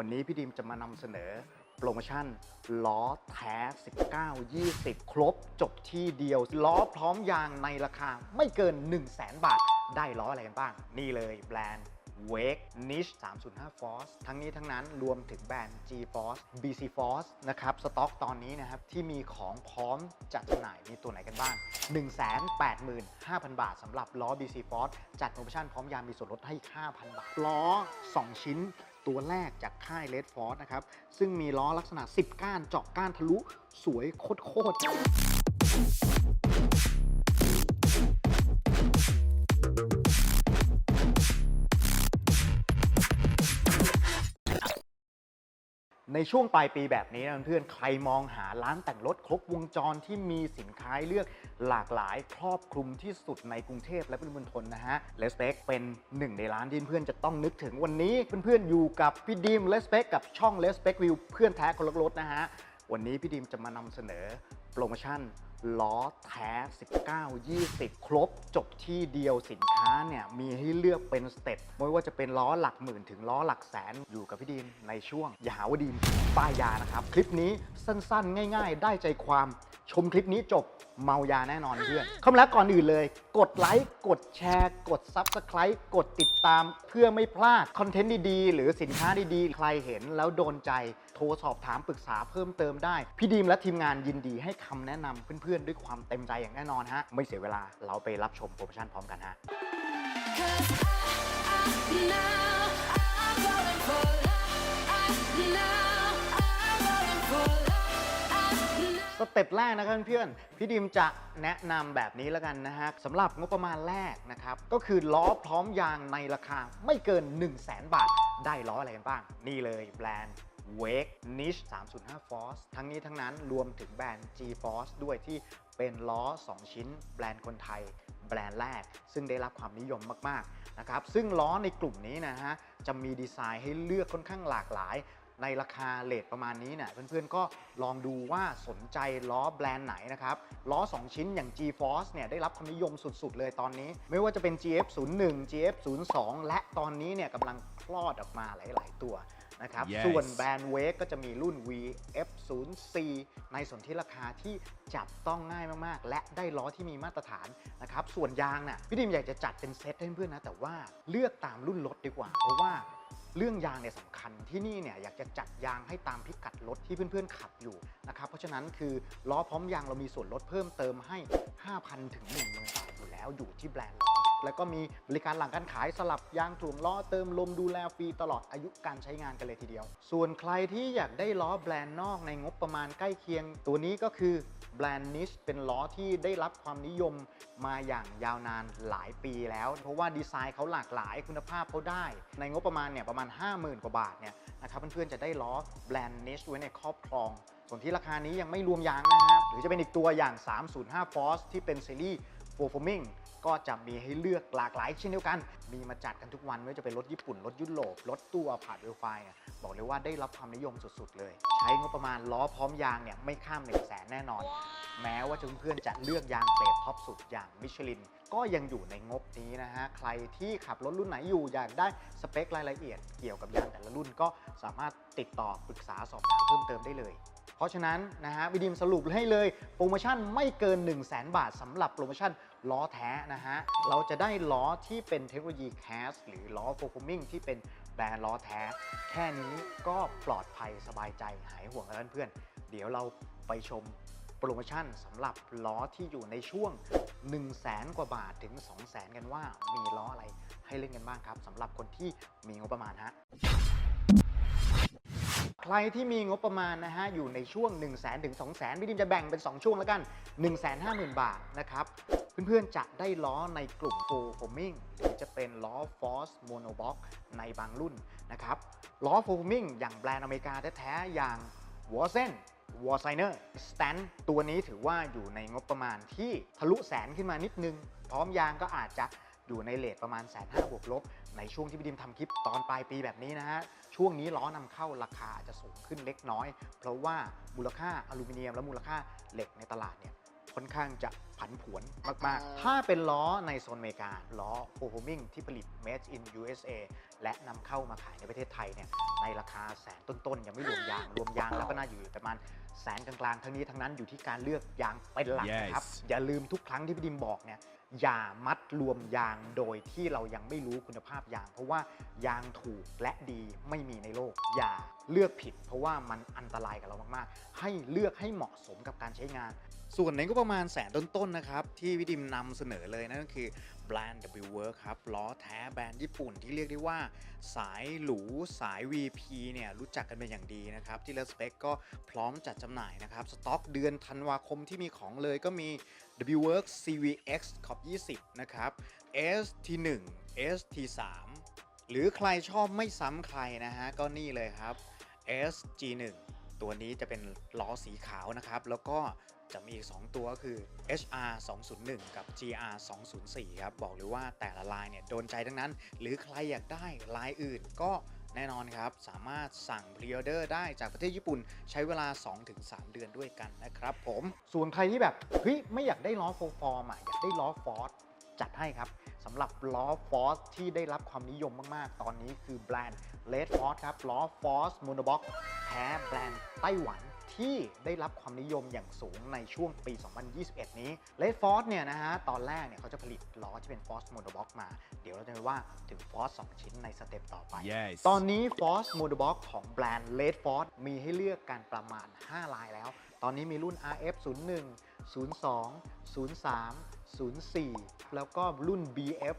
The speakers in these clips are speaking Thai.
วันนี้พี่ดิมจะมานำเสนอโปรโมชั่น ล้อแท้ 19 20 ครบจบที่เดียว ล้อพร้อมยางในราคาไม่เกิน 1 0 0 0 0แบาท ได้ล้ออะไรกันบ้าง นี่เลยแบรนด์ Wake Niche 305 Force ทั้งนี้ทั้งนั้นรวมถึงแบรนด์ G Force BC Force นะครับ สต็อกตอนนี้นะครับ ที่มีของพร้อมจัดจำหน่ายมีตัวไหนกันบ้าง 185,000 บาทสำหรับล้อ BC Force จัดโปรโมชั่นพร้อมยางมีส่วนลดให้ 5,000 บาท ล้อ 2 ชิ้น ตัวแรกจากค่าย Red Force นะครับ ซึ่งมีล้อลักษณะ 10 ก้านเจาะก้านทะลุ สวยโคตรๆ ในช่วงปลายปีแบบนี้นะเพื่อนใครมองหาร้านแต่งรถครบวงจรที่มีสินค้าเลือกหลากหลายครอบคลุมที่สุดในกรุงเทพและปริมณฑลนะฮะเลสเปกเป็นหนึ่งในร้านที่เพื่อนจะต้องนึกถึงวันนี้เพื่อนๆอยู่กับพี่ดีมเลสเปกกับช่องเลสเปกวิวเพื่อนแท้คนรักรถนะฮะวันนี้พี่ดีมจะมานำเสนอโปรโมชั่น ล้อแท้ 19 20 ครบจบที่เดียวสินค้าเนี่ย มีให้เลือกเป็นสเต็ปไม่ว่าจะเป็นล้อหลักหมื่นถึงล้อหลักแสนอยู่กับพี่ดีมในช่วง อย่าหาว่าดีมป้ายยานะครับ คลิปนี้สั้นๆ ง่าย ๆ ได้ใจความชมคลิปนี้จบ เมายาแน่นอนเพื่อนเข้ามาแล้วก่อนอื่นเลย กดไลค์กดแชร์ กด Subscribe กดติดตาม เพื่อไม่พลาดคอนเทนต์ดีๆ หรือสินค้าดีๆ ใครเห็นแล้วโดนใจ โทรสอบถามปรึกษาเพิ่มเติมได้ พี่ดีมและทีมงานยินดีให้คำแนะนำเพื่อนๆ ด้วยความเต็มใจอย่างแน่นอนฮะ ไม่เสียเวลาเราไปรับชมโปรโมชั่นพร้อมกันฮะ Cause I, I, now สเต็ปแรกนะครับเพื่อนๆพี่ดิมจะแนะนำแบบนี้แล้วกันนะฮะสำหรับงบประมาณแรกนะครับ ก็คือล้อพร้อมยางในราคาไม่เกิน 1 0 0 0 0แบาท ได้ล้ออะไรกันบ้าง นี่เลยแบรนด์ Wake Niche 305 Force ทั้งนี้ทั้งนั้นรวมถึงแบรนด์ G Force ด้วยที่เป็นล้อ 2 ชิ้น แบรนด์คนไทย แบรนด์แรก ซึ่งได้รับความนิยมมากๆนะครับซึ่งล้อในกลุ่มนี้นะฮะจะมีดีไซน์ให้เลือกค่อนข้างหลากหลาย ในราคาเลทประมาณนี้เนี่ยเพื่อนๆก็ลองดูว่าสนใจล้อแบรนด์ไหนนะครับล้อ 2 ชิ้นอย่าง G-Force เนี่ยได้รับความนิยมสุดๆ เลยตอนนี้ ไม่ว่าจะเป็น GF01 GF02 และตอนนี้เนี่ยกำลังคลอดออกมาหลาย ๆ ตัว นะครับ Yes ส่วนแบรนด์เวกก็จะมีรุ่น VF0C ในส่วนที่ราคาที่จับต้องง่ายมากๆ และได้ล้อที่มีมาตรฐานนะครับ ส่วนยางน่ะพี่ดิมอยากจะจัดเป็นเซตให้เพื่อนๆนะ แต่ว่าเลือกตามรุ่นรถดีกว่า เพราะว่าเรื่องยางเนี่ยสำคัญที่นี่เนี่ยอยากจะจัดยางให้ตามพิกัดรถที่เพื่อนๆขับอยู่นะครับเพราะฉะนั้นคือล้อพร้อมยางเรามีส่วนลดเพิ่มเติมให้ 5,000 ถึง 1 0 0 0 0บาทอยู่แล้วอยู่ที่แบรนด์ล้อ แล้วก็มีบริการหลังการขายสลับยางถ่วงล้อเติมลมดูแลฟรีตลอดอายุการใช้งานกันเลยทีเดียว ส่วนใครที่อยากได้ล้อแบรนด์นอกในงบประมาณใกล้เคียง ตัวนี้ก็คือแบรนด์นิชเป็นล้อที่ได้รับความนิยมมาอย่างยาวนานหลายปีแล้ว เพราะว่าดีไซน์เขาหลากหลายคุณภาพเขาได้ ในงบประมาณเนี่ยประมาณ 50,000 กว่าบาทเนี่ยนะครับเพื่อนๆจะได้ล้อแบรนด์นิชไว้ในครอบครอง ส่วนที่ราคานี้ยังไม่รวมยางนะฮะหรือจะเป็นอีกตัวอย่าง 305 Force ที่เป็นซีรีส์ f o r Forming ก็จะมีให้เลือกหลากหลายเช่นเดียวกัน มีมาจัดกันทุกวันไม่ว่าจะเป็นรถญี่ปุ่น รถยุโรป รถตู้ผ่านเวลไฟบอกเลยว่าได้รับความนิยมสุดๆ เลย ใช้งบประมาณล้อพร้อมยางเนี่ยไม่ข้าม1 0 0 0 0แสนแน่นอน แม้ว่าเพื่อนๆจะเลือกยางเกรดท็อปสุดอย่างมิชลิน ก็ยังอยู่ในงบนี้นะฮะ ใครที่ขับรถรุ่นไหนอยู่อยากได้สเปครายละเอียดเกี่ยวกับยางแต่ละรุ่นก็สามารถติดต่อปรึกษาสอบถามเพิ่มเติมได้เลยเพราะฉะนั้นนะฮะวิดีมสรุปให้เลย โปรโมชั่นไม่เกิน 1 0 0 0 0แบาทสำหรับโปรโมชั่น ล้อแท้นะฮะ เราจะได้ล้อที่เป็นเทคโนโลยีแคสหรือล้อโฟกัมมิ่งที่เป็นแบรนด์ล้อแท้ แค่นี้ก็ปลอดภัยสบายใจหายห่วงแล้วเพื่อนๆเดี๋ยวเราไปชมโปรโมชั่นสำหรับล้อที่อยู่ในช่วง 1 0 0 0 0แสนกว่าบาทถึง 2 0 0แสนกันว่ามีล้ออะไรให้เล่นกันบ้างครับสำหรับคนที่มีงบประมาณฮะใครที่มีงบประมาณนะฮะอยู่ในช่วง 1 0 0 0 0แสนถึง2 0 0 0 0 0พี่ดิมจะแบ่งเป็น 2 ช่วงแล้วกัน 1 5 0 0 0 0 บาทนะครับ เพื่อนๆจะได้ล้อในกลุ่ม full foaming หรือจะเป็นล้อ force monobox ในบางรุ่นนะครับ ล้อ full foaming อย่างแบรนด์อเมริกาแท้ๆอย่าง w a r s e n w a r s i n e r Stand ตัวนี้ถือว่าอยู่ในงบประมาณที่ทะลุแสนขึ้นมานิดนึง พร้อมยางก็อาจจะอยู่ในเลทประมาณแสนห้าบวกลบ ในช่วงที่พี่ดิมทำคลิปตอนปลายปีแบบนี้นะฮะ ช่วงนี้ล้อนำเข้าราคาอาจจะสูงขึ้นเล็กน้อย เพราะว่ามูลค่าอลูมิเนียมและมูลค่าเหล็กในตลาดเนี่ย ค่อนข้างจะผันผวนมาก ๆ ถ้าเป็นล้อในโซนอเมริกา ล้อ performing ที่ผลิต made in USA และนำเข้ามาขายในประเทศไทยเนี่ยในราคาแสนต้น ๆ ยังไม่รวมยาง รวมยางแล้วก็น่าอยู่ประมาณแสนกลาง ๆ ทั้งนี้ทั้งนั้นอยู่ที่การเลือกยางเป็นหลักนะครับ Yes อย่าลืมทุกครั้งที่พี่ดิมบอกเนี่ยอย่ามัดรวมยางโดยที่เรายังไม่รู้คุณภาพยาง เพราะว่ายางถูกและดีไม่มีในโลก อย่า เลือกผิด เพราะว่ามันอันตรายกับเรามากๆ ให้เลือกให้เหมาะสมกับการใช้งาน ส่วนในก็ประมาณแสนต้นๆนะครับ ที่พี่ดิมนำเสนอเลยนั่นก็คือแบรนด์ W Work ครับล้อแท้แบรนด์ญี่ปุ่นที่เรียกได้ว่า สายหรูสาย VP เนี่ยรู้จักกันเป็นอย่างดีนะครับ ที่เลสเปกก็พร้อมจัดจำหน่ายนะครับ สต็อกเดือนธันวาคมที่มีของเลยก็มี W Work CVX ขอบ20 นะครับ ST1 ST3 หรือใครชอบไม่ซ้ำใครนะฮะ ก็นี่เลยครับ SG1 ตัวนี้จะเป็นล้อสีขาวนะครับ แล้วก็จะมีอีก 2 ตัวก็คือ HR 201 กับ GR 204ครับ บอกเลยว่าแต่ละลายเนี่ยโดนใจทั้งนั้น หรือใครอยากได้ลายอื่นก็แน่นอนครับ สามารถสั่งพรีออเดอร์ได้จากประเทศญี่ปุ่น ใช้เวลา 2-3 เดือนด้วยกันนะครับผม ส่วนใครที่แบบเฮ้ยไม่อยากได้ล้อโฟร์ฟอร์มอะอยากได้ล้อฟอร์ส จัดให้ครับสำหรับล้อฟอสที่ได้รับความนิยมมากๆ ตอนนี้คือแบรนด์ Red Force ครับล้อฟอสโมโนบ็อกแท้แบรนด์ไต้หวันที่ได้รับความนิยมอย่างสูงในช่วงปี 2021 นี้ Red Force เนี่ยนะฮะ ตอนแรกเนี่ยเขาจะผลิตล้อที่เป็น Force Monobox มา เดี๋ยวเราจะไปว่าถึง Force 2 ชิ้นในสเต็ปต่อไป Yes ตอนนี้ Force Motorbox ของแบรนด์ Red Force มีให้เลือกกันประมาณ 5 ลายแล้ว ตอนนี้มีรุ่น RF 01 02 03 04 แล้วก็รุ่น BF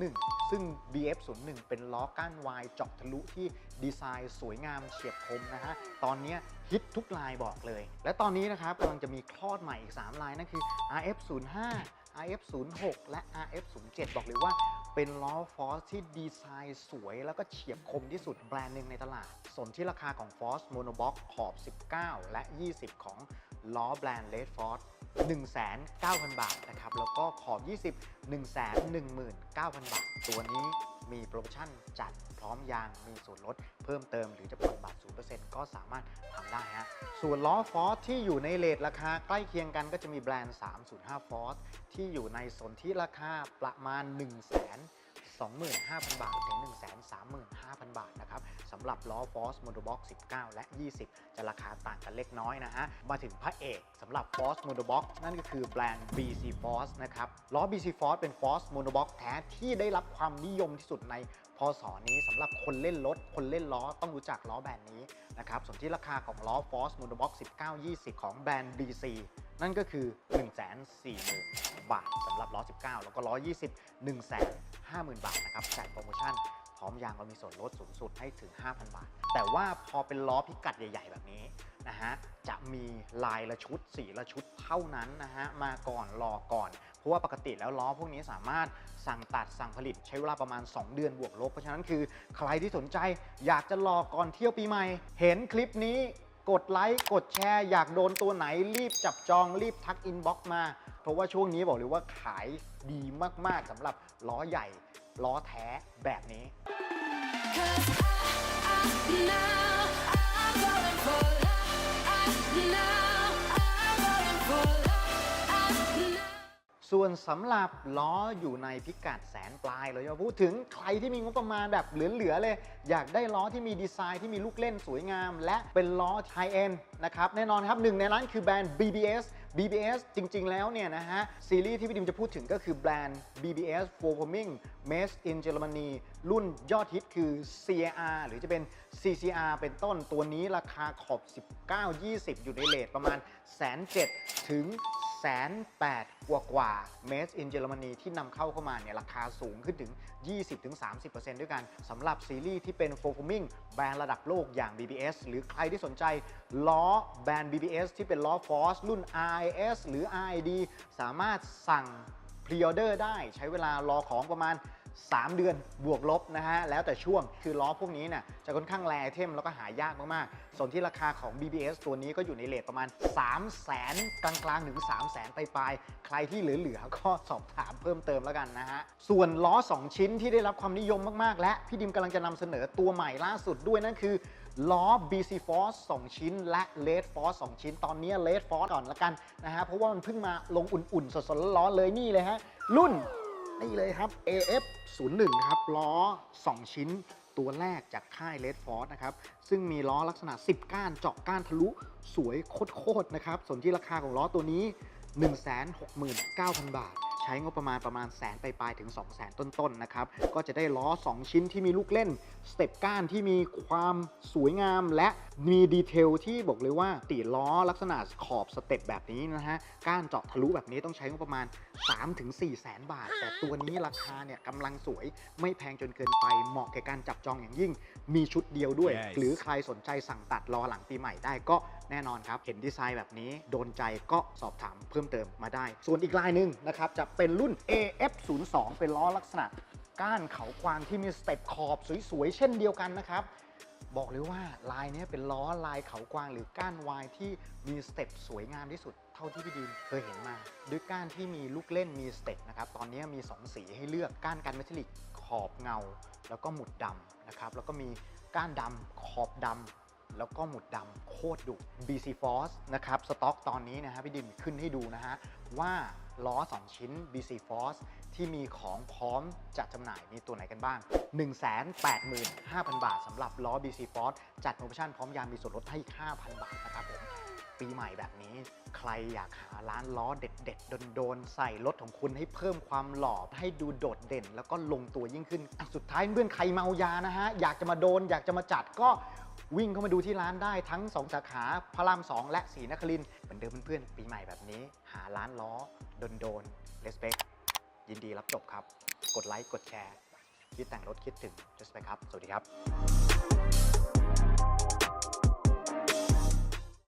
01 ซึ่ง BF 01 เป็นล้อก้านวายเจาะทะลุที่ดีไซน์สวยงามเฉียบคมนะฮะ ตอนนี้ฮิตทุกลายบอกเลย และตอนนี้นะครับกำลังจะมีคลอดใหม่อีก 3 ลายนั่นคือ RF 05 RF 06 และ RF 07 บอกเลยว่าเป็นล้อฟอสที่ดีไซน์สวย แล้วก็เฉียบคมที่สุดแบรนด์หนึ่งในตลาดส่วนที่ราคาของ Force Monobox ขอบ 19 และ 20 ของล้อแบรนด์ Red Force 1,900 บาทนะครับแล้วก็ขอบ 20 119,000 บาท ตัวนี้มีโปรโมชั่นจัดพร้อมยางมีส่วนลดเพิ่มเติมหรือจะผ่อนบัตร0%ก็สามารถทำได้ฮะส่วนล้อฟอสที่อยู่ในเลทราคาใกล้เคียงกันก็จะมีแบรนด์ 305 ฟอสที่อยู่ในโซนที่ราคาประมาณ 1 0 0 0 0 25,000 บาท ถึง 135,000 บาทนะครับสำหรับล้อ Force Motorbox 19 และ 20 จะราคาต่างกันเล็กน้อยนะฮะ มาถึงพระเอกสำหรับ Force Motorbox นั่นก็คือแบรนด์ BC Force นะครับ ล้อ BC Force เป็น Force Motorbox แท้ที่ได้รับความนิยมที่สุดในพศนี้สำหรับคนเล่นรถ คนเล่นล้อต้องรู้จักล้อแบรนด์นี้นะครับส่วนที่ราคาของล้อ Force Motorbox 19 20 ของแบรนด์ BC นั่นก็คือ 140,000 บาทสำหรับล้อ 19 แล้วก็ล้อ 20 150,000 บาทนะครับจัดโปรโมชั่นพร้อมยางเรามีส่วนลดสูงสุดให้ถึง 5,000 บาท แต่ว่าพอเป็นล้อพิกัดใหญ่ ๆ แบบนี้นะฮะจะมีลายละชุดสีละชุดเท่านั้นนะฮะมาก่อนรอก่อน เพราะว่าปกติแล้วล้อพวกนี้สามารถสั่งตัดสั่งผลิตใช้เวลาประมาณ 2 เดือนบวกลบ เพราะฉะนั้นคือใครที่สนใจอยากจะรอก่อนเที่ยวปีใหม่ เห็นคลิปนี้ กดไลค์กดแชร์ อยากโดนตัวไหนรีบจับจองรีบทักอินบ็อกซ์มา เพราะว่าช่วงนี้บอกเลยว่าขายดีมากๆสำหรับล้อใหญ่ ล้อแท้แบบนี้ ส่วนสำหรับล้ออยู่ในพิกัดแสนปลายเราจะพูดถึงใครที่มีงบประมาณแบบเหลือๆเลย อยากได้ล้อที่มีดีไซน์ที่มีลูกเล่นสวยงาม และเป็นล้อไฮเอ็นนะครับแน่นอนครับหนึ่งในนั้นคือแบรนด์ BBS BBS จริง ๆ แล้วเนี่ยนะฮะ ซีรีส์ที่พี่ดิมจะพูดถึงก็คือแบรนด์ BBS f o r m i n g Made in Germany รุ่นยอดฮิตคือ CR หรือจะเป็น CCR เป็นต้นตัวนี้ราคาขอบ 19-20 อยู่ในเลทประมาณแสนเถึง แสนแปดกว่ากว่าเมสอินเยอรมนีที่นำเข้าเข้ามาเนี่ยราคาสูงขึ้นถึง 20-30%ด้วยกันสำหรับซีรีส์ที่เป็น f o r m i n g แบรนด์ระดับโลกอย่าง BBS หรือใครที่สนใจล้อแบรนด์ BBS ที่เป็นล้อ Force รุ่น RIS หรือ RID สามารถสั่งพรีออเดอร์ได้ใช้เวลารอของประมาณ 3 เดือนบวกลบนะฮะแล้วแต่ช่วงคือล้อพวกนี้เนี่ยจะค่อนข้างแรเทมแล้วก็หายากมากๆ ส่วนที่ราคาของ BBS ตัวนี้ก็อยู่ในเลทประมาณ 3 0 0แสนกลางๆถึง3 0 0แสนปลายๆใครที่เหลือๆก็สอบถามเพิ่มเติมแล้วกันนะฮะส่วนล้อ 2 ชิ้นที่ได้รับความนิยมมากๆ และพี่ดิมกำลังจะนำเสนอตัวใหม่ล่าสุดด้วยนั่นคือล้อ BC Force 2 ชิ้น และ Red Force 2 ชิ้น ตอนนี้ Red Force ก่อนละกันนะฮะเพราะว่ามันเพิ่งมาลงอุ่นๆสดๆร้อนๆเลยนี่เลยฮะรุ่น นี่เลยครับ AF 0 1 ครับล้อ 2 ชิ้นตัวแรกจากค่าย Red Force นะครับ ซึ่งมีล้อลักษณะ 10 ก้านเจาะก้านทะลุสวยโคตรๆนะครับ ส่วนที่ราคาของล้อตัวนี้ 169,000 บาท ช้งบประมาณประมาณแสนไปปลายๆถึง 2 0 0แสนต้นๆนะครับ ก็จะได้ล้อ 2 ชิ้นที่มีลูกเล่น สเต็ปก้านที่มีความสวยงาม และมีดีเทลที่บอกเลยว่าตีล้อลักษณะขอบสเต็ปแบบนี้นะฮะ ก้านเจาะทะลุแบบนี้ต้องใช้งบประมาณ 3-4แสนบาท แต่ตัวนี้ราคาเนี่ยกำลังสวยไม่แพงจนเกินไปเหมาะแก่การจับจองอย่างยิ่ง มีชุดเดียวด้วย Yes หรือใครสนใจสั่งตัดรอหลังปีใหม่ได้ก็แน่นอนครับ เห็นดีไซน์แบบนี้โดนใจก็สอบถามเพิ่มเติมมาได้ ส่วนอีกลายหนึ่งนะครับจะเป็นรุ่น AF02 เป็นล้อลักษณะ ก้านเขากวางที่มีสเต็ปขอบสวยๆ เช่นเดียวกันนะครับ บอกเลยว่าลายนี้เป็นล้อลายเขากวางหรือก้านวายที่มีสเต็ปสวยงามที่สุดเท่าที่พี่ดีมเคยเห็นมา ด้วยก้านที่มีลูกเล่นมีสเต็ปนะครับ ตอนนี้มี 2 สีให้เลือกก้านกันเมทัลลิกขอบเงา แล้วก็หมุดดำนะครับแล้วก็มีก้านดำขอบดำ แล้วก็หมุดดำโคตรดุ BC Force นะครับ สต็อกตอนนี้นะฮะพี่ดิมขึ้นให้ดูนะฮะ ว่าล้อ 2 ชิ้น BC Force ที่มีของพร้อมจะจำหน่ายมีตัวไหนกันบ้าง 185,000 บาทสำหรับล้อ BC Force จัดโปรโมชั่นพร้อมยางมีส่วนลดให้อีก 5,000 บาทนะครับผมปีใหม่แบบนี้ ใครอยากหาร้านล้อเด็ดๆ โดนๆ ใส่รถของคุณให้เพิ่มความหล่อให้ดูโดดเด่น แล้วก็ลงตัวยิ่งขึ้น สุดท้ายเพื่อนใครเมายานะฮะ อยากจะมาโดน อยากจะมาจัดก็ วิ่งเข้ามาดูที่ร้านได้ทั้ง 2 สาขาพระราม 2 และศรีนครินเหมือนเดิมเพื่อนๆ ปีใหม่แบบนี้ หาร้านล้อ โดนๆ respect ยินดีรับจบครับ กดไลค์ กดแชร์ คิดแต่งรถคิดถึงเลสเปคครับ สวัสดีครับ